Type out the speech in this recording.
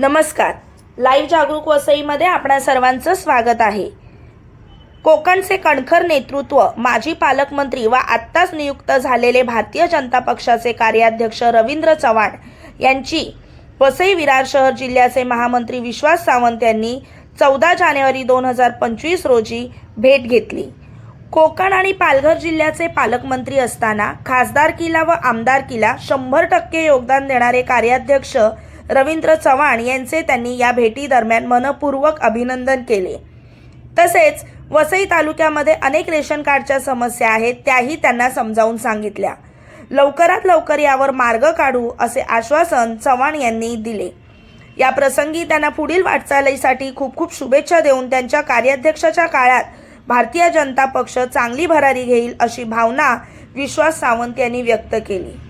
नमस्कार. लाईव्ह जागरूक वसईमध्ये आपणा सर्वांचं स्वागत आहे. कोकणचे कणखर नेतृत्व माजी पालकमंत्री व आत्ताच नियुक्त झालेले भारतीय जनता पक्षाचे कार्याध्यक्ष रवींद्र चव्हाण यांची वसई विरार शहर जिल्ह्याचे महामंत्री विश्वास सावंत यांनी चौदा जानेवारी दोन हजार पंचवीस रोजी भेट घेतली. कोकण आणि पालघर जिल्ह्याचे पालकमंत्री असताना खासदारकीला व आमदारकीला शंभर टक्के योगदान देणारे कार्याध्यक्ष रवींद्र चव्हाण यांचे त्यांनी या भेटीदरम्यान मनपूर्वक अभिनंदन केले. तसेच वसई तालुक्यामध्ये अनेक रेशन कार्डच्या समस्या आहेत त्याही त्यांना समजावून सांगितल्या. लवकरात लवकर यावर मार्ग काढू असे आश्वासन चव्हाण यांनी दिले. या प्रसंगी त्यांना पुढील वाटचालीसाठी खूप खूप शुभेच्छा देऊन त्यांच्या कार्याध्यक्षाच्या काळात भारतीय जनता पक्ष चांगली भरारी घेईल अशी भावना विश्वास सावंत यांनी व्यक्त केली.